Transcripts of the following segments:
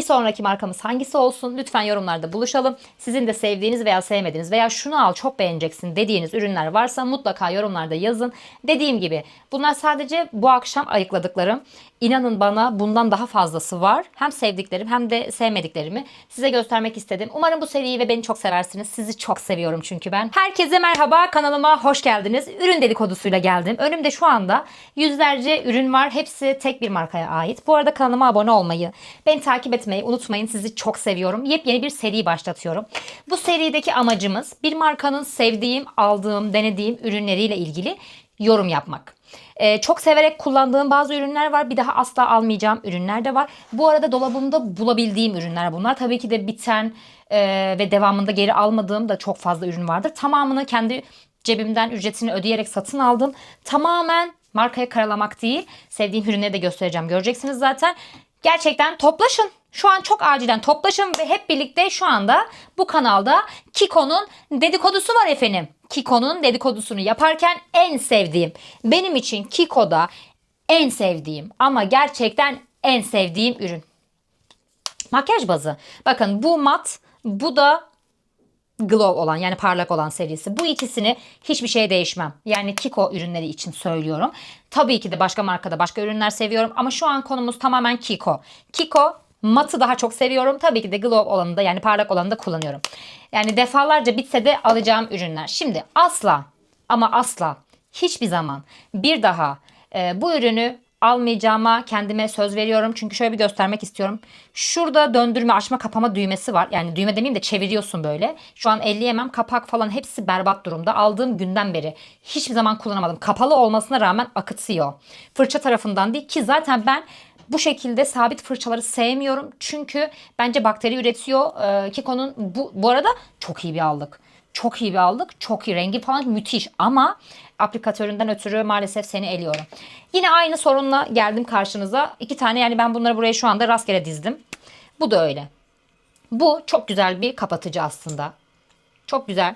Bir sonraki markamız hangisi olsun? Lütfen yorumlarda buluşalım. Sizin de sevdiğiniz veya sevmediğiniz veya şunu al çok beğeneceksin dediğiniz ürünler varsa mutlaka yorumlarda yazın. Dediğim gibi bunlar sadece bu akşam ayıkladıklarım. İnanın bana bundan daha fazlası var. Hem sevdiklerim hem de sevmediklerimi size göstermek istedim. Umarım bu seriyi ve beni çok seversiniz. Sizi çok seviyorum çünkü ben. Herkese merhaba kanalıma hoş geldiniz. Ürün dedikodusuyla geldim. Önümde şu anda yüzlerce ürün var. Hepsi tek bir markaya ait. Bu arada kanalıma abone olmayı, beni takip etmeyi unutmayın. Sizi çok seviyorum. Yepyeni bir seri başlatıyorum. Bu serideki amacımız bir markanın sevdiğim, aldığım, denediğim ürünleriyle ilgili yorum yapmak. Ee, çok severek kullandığım bazı ürünler var. Bir daha asla almayacağım ürünler de var. Bu arada dolabımda bulabildiğim ürünler bunlar. Tabii ki de biten e, ve devamında geri almadığım da çok fazla ürün vardır. Tamamını kendi cebimden ücretini ödeyerek satın aldım. Tamamen markaya karalamak değil. Sevdiğim ürünleri de göstereceğim. Göreceksiniz zaten. Gerçekten toplaşın. Şu an çok acilen toplaşın ve hep birlikte şu anda bu kanalda Kiko'nun dedikodusu var efendim. Kiko'nun dedikodusunu yaparken en sevdiğim, benim için Kiko'da en sevdiğim ama gerçekten en sevdiğim ürün. Makyaj bazı. Bakın bu mat, bu da glow olan yani parlak olan serisi. Bu ikisini hiçbir şeye değişmem. Yani Kiko ürünleri için söylüyorum. Tabii ki de başka markada başka ürünler seviyorum ama şu an konumuz tamamen Kiko. Kiko matı daha çok seviyorum. Tabii ki de glow olanı da yani parlak olanı da kullanıyorum. Yani defalarca bitse de alacağım ürünler. Şimdi asla ama asla hiçbir zaman bir daha e, bu ürünü almayacağıma kendime söz veriyorum. Çünkü şöyle bir göstermek istiyorum. Şurada döndürme, açma, kapama düğmesi var. Yani düğme demeyeyim de çeviriyorsun böyle. Şu an elleyemem. Kapak falan hepsi berbat durumda. Aldığım günden beri hiçbir zaman kullanamadım. Kapalı olmasına rağmen akıtıyor. Fırça tarafından değil ki zaten ben bu şekilde sabit fırçaları sevmiyorum. Çünkü bence bakteri üretiyor. Ee, Kiko'nun bu, bu arada çok iyi bir aldık. Çok iyi bir aldık. Çok iyi. Rengi falan müthiş. Ama aplikatöründen ötürü maalesef seni eliyorum. Yine aynı sorunla geldim karşınıza. İki tane yani ben bunları buraya şu anda rastgele dizdim. Bu da öyle. Bu çok güzel bir kapatıcı aslında. Çok güzel.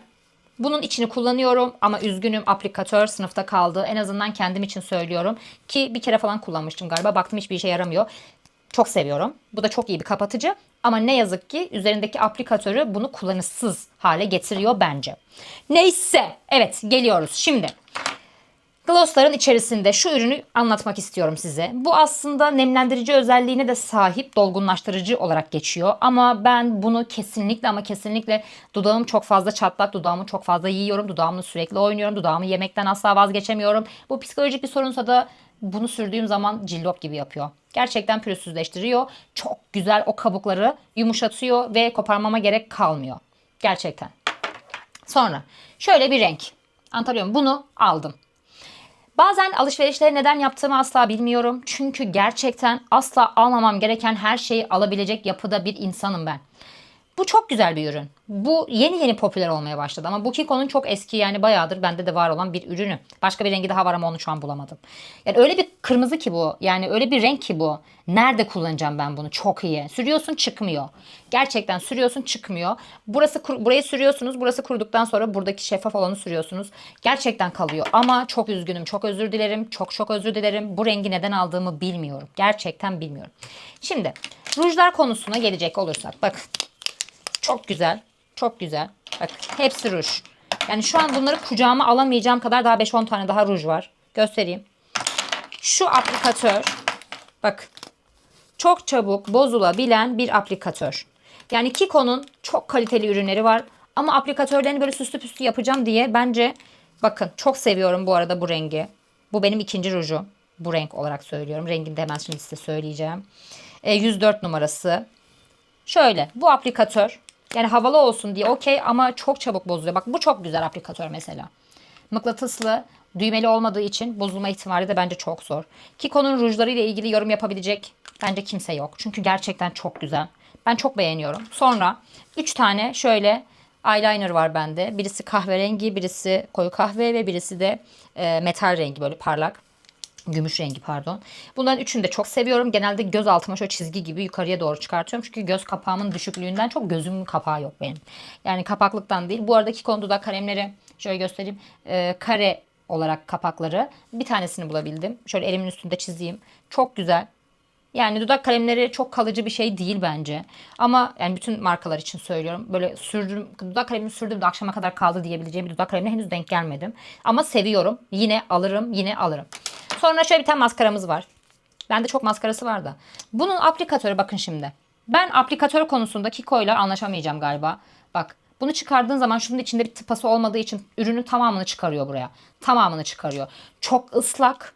Bunun içini kullanıyorum ama üzgünüm aplikatör sınıfta kaldı. En azından kendim için söylüyorum. Ki bir kere falan kullanmıştım galiba. Baktım hiçbir işe yaramıyor. Çok seviyorum. Bu da çok iyi bir kapatıcı. Ama ne yazık ki üzerindeki aplikatörü bunu kullanışsız hale getiriyor bence. Neyse. Evet geliyoruz. Şimdi Glossların içerisinde şu ürünü anlatmak istiyorum size. Bu aslında nemlendirici özelliğine de sahip dolgunlaştırıcı olarak geçiyor. Ama ben bunu kesinlikle ama kesinlikle dudağım çok fazla çatlak, dudağımı çok fazla yiyorum, dudağımla sürekli oynuyorum, dudağımı yemekten asla vazgeçemiyorum. Bu psikolojik bir sorunsa da bunu sürdüğüm zaman cillop gibi yapıyor. Gerçekten pürüzsüzleştiriyor. Çok güzel o kabukları yumuşatıyor ve koparmama gerek kalmıyor. Gerçekten. Sonra şöyle bir renk. Anlatabiliyor muyum? Bunu aldım. Bazen alışverişleri neden yaptığımı asla bilmiyorum. Çünkü gerçekten asla almamam gereken her şeyi alabilecek yapıda bir insanım ben. Bu çok güzel bir ürün. Bu yeni yeni popüler olmaya başladı ama bu Kiko'nun çok eski yani bayağıdır bende de var olan bir ürünü. Başka bir rengi daha var ama onu şu an bulamadım. Yani öyle bir kırmızı ki bu. Yani öyle bir renk ki bu. Nerede kullanacağım ben bunu? Çok iyi. Sürüyorsun çıkmıyor. Gerçekten sürüyorsun çıkmıyor. Burası burayı sürüyorsunuz. Burası kuruduktan sonra buradaki şeffaf olanı sürüyorsunuz. Gerçekten kalıyor. Ama çok üzgünüm. Çok özür dilerim. Çok çok özür dilerim. Bu rengi neden aldığımı bilmiyorum. Gerçekten bilmiyorum. Şimdi rujlar konusuna gelecek olursak. Bakın. Çok güzel. Çok güzel. Bak hepsi ruj. Yani şu an bunları kucağıma alamayacağım kadar daha 5-10 tane daha ruj var. Göstereyim. Şu aplikatör bak çok çabuk bozulabilen bir aplikatör. Yani Kiko'nun çok kaliteli ürünleri var. Ama aplikatörlerini böyle süslü püslü yapacağım diye bence bakın çok seviyorum bu arada bu rengi. Bu benim ikinci ruju. Bu renk olarak söylüyorum. Rengini de hemen şimdi size söyleyeceğim. E, 104 numarası. Şöyle bu aplikatör yani havalı olsun diye okey ama çok çabuk bozuluyor. Bak bu çok güzel aplikatör mesela. Mıknatıslı, düğmeli olmadığı için bozulma ihtimali de bence çok zor. Kiko'nun rujları ile ilgili yorum yapabilecek bence kimse yok. Çünkü gerçekten çok güzel. Ben çok beğeniyorum. Sonra 3 tane şöyle eyeliner var bende. Birisi kahverengi, birisi koyu kahve ve birisi de e, metal rengi böyle parlak. Gümüş rengi pardon. Bunların üçünü de çok seviyorum. Genelde göz altıma şöyle çizgi gibi yukarıya doğru çıkartıyorum. Çünkü göz kapağımın düşüklüğünden çok gözümün kapağı yok benim. Yani kapaklıktan değil. Bu aradaki konu dudak kalemleri şöyle göstereyim. Ee, kare olarak kapakları. Bir tanesini bulabildim. Şöyle elimin üstünde çizeyim. Çok güzel. Yani dudak kalemleri çok kalıcı bir şey değil bence. Ama yani bütün markalar için söylüyorum. Böyle sürdüm, dudak kalemimi sürdüğümde akşama kadar kaldı diyebileceğim bir dudak kalemine henüz denk gelmedim. Ama seviyorum. Yine alırım, yine alırım. Sonra şöyle bir tane maskaramız var. Bende çok maskarası var da. Bunun aplikatörü bakın şimdi. Ben aplikatör konusunda Kiko ile anlaşamayacağım galiba. Bak bunu çıkardığın zaman şunun içinde bir tıpası olmadığı için ürünün tamamını çıkarıyor buraya. Tamamını çıkarıyor. Çok ıslak,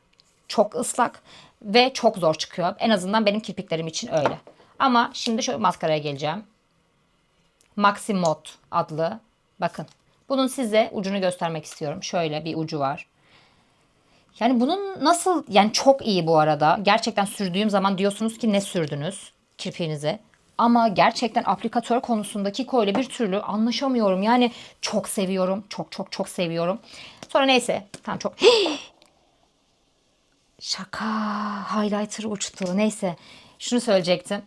çok ıslak ve çok zor çıkıyor. En azından benim kirpiklerim için öyle. Ama şimdi şu maskaraya geleceğim. Maximot adlı. Bakın. Bunun size ucunu göstermek istiyorum. Şöyle bir ucu var. Yani bunun nasıl yani çok iyi bu arada. Gerçekten sürdüğüm zaman diyorsunuz ki ne sürdünüz kirpiğinize. Ama gerçekten aplikatör konusundaki koyla bir türlü anlaşamıyorum. Yani çok seviyorum. Çok çok çok seviyorum. Sonra neyse. Tamam çok. Şaka. Highlighter uçtu. Neyse. Şunu söyleyecektim.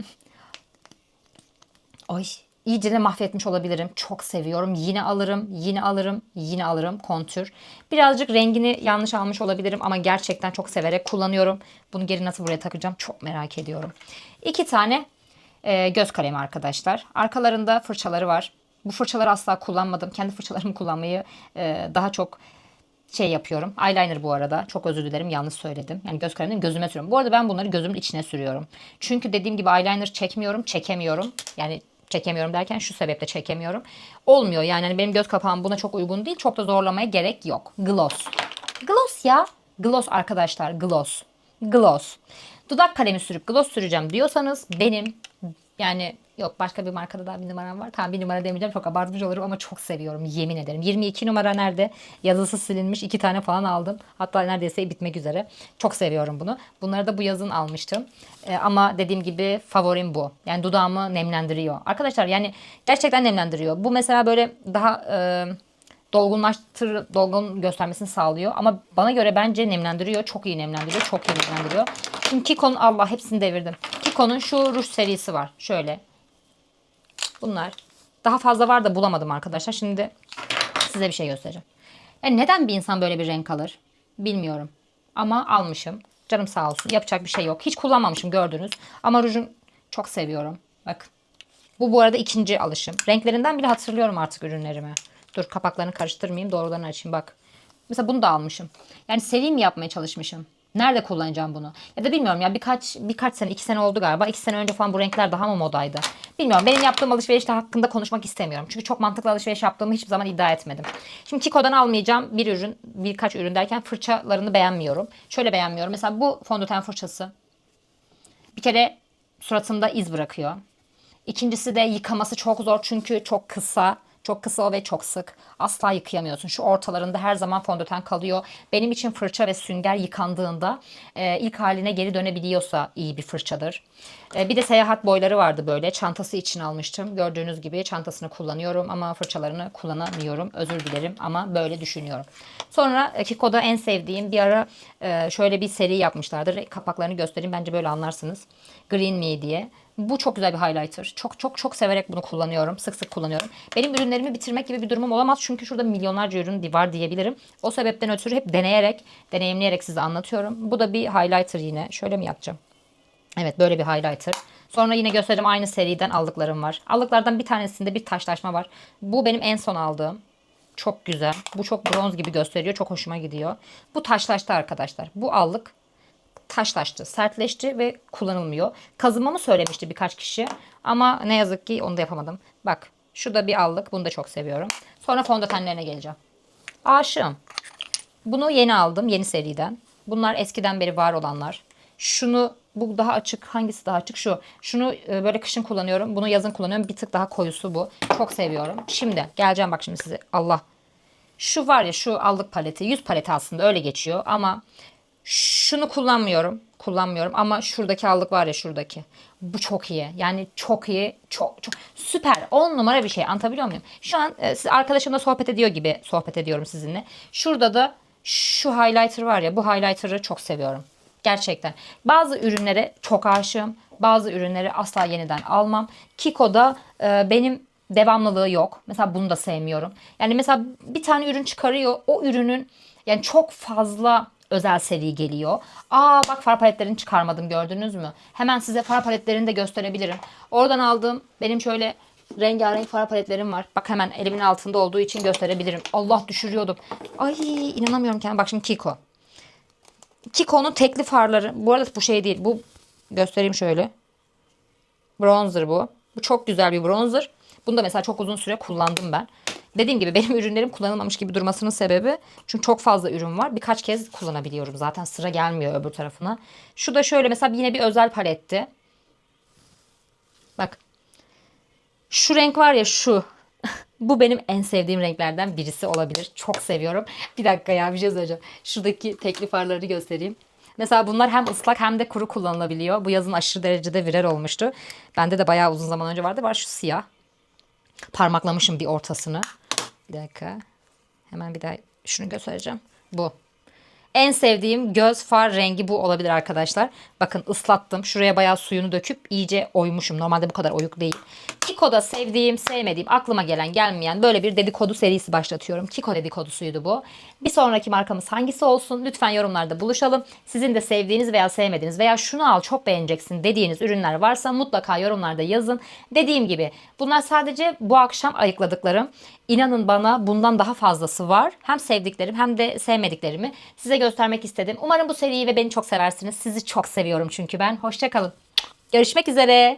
Ay iyice de mahvetmiş olabilirim. Çok seviyorum. Yine alırım, yine alırım, yine alırım kontür. Birazcık rengini yanlış almış olabilirim ama gerçekten çok severek kullanıyorum. Bunu geri nasıl buraya takacağım çok merak ediyorum. İki tane e, göz kalemi arkadaşlar. Arkalarında fırçaları var. Bu fırçaları asla kullanmadım. Kendi fırçalarımı kullanmayı e, daha çok şey yapıyorum. Eyeliner bu arada. Çok özür dilerim yanlış söyledim. Yani göz kalemini gözüme sürüyorum. Bu arada ben bunları gözümün içine sürüyorum. Çünkü dediğim gibi eyeliner çekmiyorum, çekemiyorum. Yani çekemiyorum derken şu sebeple çekemiyorum. Olmuyor yani hani benim göz kapağım buna çok uygun değil. Çok da zorlamaya gerek yok. Gloss. Gloss ya. Gloss arkadaşlar gloss. Gloss. Dudak kalemi sürüp gloss süreceğim diyorsanız benim yani yok başka bir markada daha bir numaram var. Tamam bir numara demeyeceğim çok abartmış olurum ama çok seviyorum yemin ederim. 22 numara nerede? Yazısı silinmiş iki tane falan aldım. Hatta neredeyse bitmek üzere. Çok seviyorum bunu. Bunları da bu yazın almıştım. Ee, ama dediğim gibi favorim bu. Yani dudağımı nemlendiriyor. Arkadaşlar yani gerçekten nemlendiriyor. Bu mesela böyle daha... E, dolgunlaştır, dolgun göstermesini sağlıyor. Ama bana göre bence nemlendiriyor. Çok iyi nemlendiriyor. Çok iyi nemlendiriyor. Şimdi Kiko'nun Allah hepsini devirdim. Kiko'nun şu ruj serisi var. Şöyle. Bunlar. Daha fazla var da bulamadım arkadaşlar. Şimdi size bir şey göstereceğim. Yani neden bir insan böyle bir renk alır? Bilmiyorum. Ama almışım. Canım sağ olsun. Yapacak bir şey yok. Hiç kullanmamışım gördünüz. Ama rujun çok seviyorum. Bakın. Bu bu arada ikinci alışım. Renklerinden bile hatırlıyorum artık ürünlerimi. Dur kapaklarını karıştırmayayım. Doğrudan açayım bak. Mesela bunu da almışım. Yani seri yapmaya çalışmışım? Nerede kullanacağım bunu? Ya da bilmiyorum ya birkaç birkaç sene, iki sene oldu galiba. İki sene önce falan bu renkler daha mı modaydı? Bilmiyorum. Benim yaptığım alışverişte hakkında konuşmak istemiyorum. Çünkü çok mantıklı alışveriş yaptığımı hiçbir zaman iddia etmedim. Şimdi Kiko'dan almayacağım bir ürün, birkaç ürün derken fırçalarını beğenmiyorum. Şöyle beğenmiyorum. Mesela bu fondöten fırçası. Bir kere suratımda iz bırakıyor. İkincisi de yıkaması çok zor çünkü çok kısa. Çok kısa ve çok sık. Asla yıkayamıyorsun. Şu ortalarında her zaman fondöten kalıyor. Benim için fırça ve sünger yıkandığında e, ilk haline geri dönebiliyorsa iyi bir fırçadır. E, bir de seyahat boyları vardı böyle. Çantası için almıştım. Gördüğünüz gibi çantasını kullanıyorum ama fırçalarını kullanamıyorum. Özür dilerim ama böyle düşünüyorum. Sonra e, Kiko'da en sevdiğim bir ara e, şöyle bir seri yapmışlardı. Kapaklarını göstereyim bence böyle anlarsınız. Green Me diye. Bu çok güzel bir highlighter. Çok çok çok severek bunu kullanıyorum. Sık sık kullanıyorum. Benim ürünlerimi bitirmek gibi bir durumum olamaz. Çünkü şurada milyonlarca ürün var diyebilirim. O sebepten ötürü hep deneyerek, deneyimleyerek size anlatıyorum. Bu da bir highlighter yine. Şöyle mi yapacağım? Evet böyle bir highlighter. Sonra yine göstereceğim aynı seriden aldıklarım var. Aldıklardan bir tanesinde bir taşlaşma var. Bu benim en son aldığım. Çok güzel. Bu çok bronz gibi gösteriyor. Çok hoşuma gidiyor. Bu taşlaştı arkadaşlar. Bu allık taşlaştı, sertleşti ve kullanılmıyor. Kazımamı söylemişti birkaç kişi ama ne yazık ki onu da yapamadım. Bak şu da bir allık. Bunu da çok seviyorum. Sonra fondötenlerine geleceğim. Aşığım. Bunu yeni aldım. Yeni seriden. Bunlar eskiden beri var olanlar. Şunu bu daha açık. Hangisi daha açık? Şu. Şunu e, böyle kışın kullanıyorum. Bunu yazın kullanıyorum. Bir tık daha koyusu bu. Çok seviyorum. Şimdi geleceğim bak şimdi size. Allah. Şu var ya şu allık paleti. Yüz paleti aslında öyle geçiyor. Ama şunu kullanmıyorum. Kullanmıyorum ama şuradaki allık var ya şuradaki. Bu çok iyi. Yani çok iyi. Çok çok süper. 10 numara bir şey. Anlatabiliyor muyum? Şu an e, siz arkadaşımla sohbet ediyor gibi sohbet ediyorum sizinle. Şurada da şu highlighter var ya bu highlighter'ı çok seviyorum. Gerçekten. Bazı ürünlere çok aşığım. Bazı ürünleri asla yeniden almam. Kiko'da e, benim devamlılığı yok. Mesela bunu da sevmiyorum. Yani mesela bir tane ürün çıkarıyor. O ürünün yani çok fazla özel seri geliyor. Aa bak far paletlerini çıkarmadım gördünüz mü? Hemen size far paletlerini de gösterebilirim. Oradan aldığım benim şöyle rengarenk far paletlerim var. Bak hemen elimin altında olduğu için gösterebilirim. Allah düşürüyordum. Ay inanamıyorum kendime. Bak şimdi Kiko. Kiko'nun tekli farları. Bu arada bu şey değil. Bu göstereyim şöyle. Bronzer bu. Bu çok güzel bir bronzer. Bunu da mesela çok uzun süre kullandım ben. Dediğim gibi benim ürünlerim kullanılmamış gibi durmasının sebebi çünkü çok fazla ürün var. Birkaç kez kullanabiliyorum zaten sıra gelmiyor öbür tarafına. Şu da şöyle mesela yine bir özel paletti. Bak. Şu renk var ya şu. Bu benim en sevdiğim renklerden birisi olabilir. Çok seviyorum. Bir dakika ya bir şey söyleyeceğim. Şuradaki tekli farları göstereyim. Mesela bunlar hem ıslak hem de kuru kullanılabiliyor. Bu yazın aşırı derecede viral olmuştu. Bende de bayağı uzun zaman önce vardı. Var şu siyah. Parmaklamışım bir ortasını. Bir dakika. Hemen bir daha şunu göstereceğim. Bu. En sevdiğim göz far rengi bu olabilir arkadaşlar. Bakın ıslattım. Şuraya bayağı suyunu döküp iyice oymuşum. Normalde bu kadar oyuk değil. Kiko'da sevdiğim, sevmediğim, aklıma gelen, gelmeyen böyle bir dedikodu serisi başlatıyorum. Kiko dedikodusuydu bu. Bir sonraki markamız hangisi olsun? Lütfen yorumlarda buluşalım. Sizin de sevdiğiniz veya sevmediğiniz veya şunu al çok beğeneceksin dediğiniz ürünler varsa mutlaka yorumlarda yazın. Dediğim gibi bunlar sadece bu akşam ayıkladıklarım. İnanın bana bundan daha fazlası var. Hem sevdiklerim hem de sevmediklerimi size göstermek istedim. Umarım bu seriyi ve beni çok seversiniz. Sizi çok seviyorum çünkü ben. Hoşçakalın. Görüşmek üzere.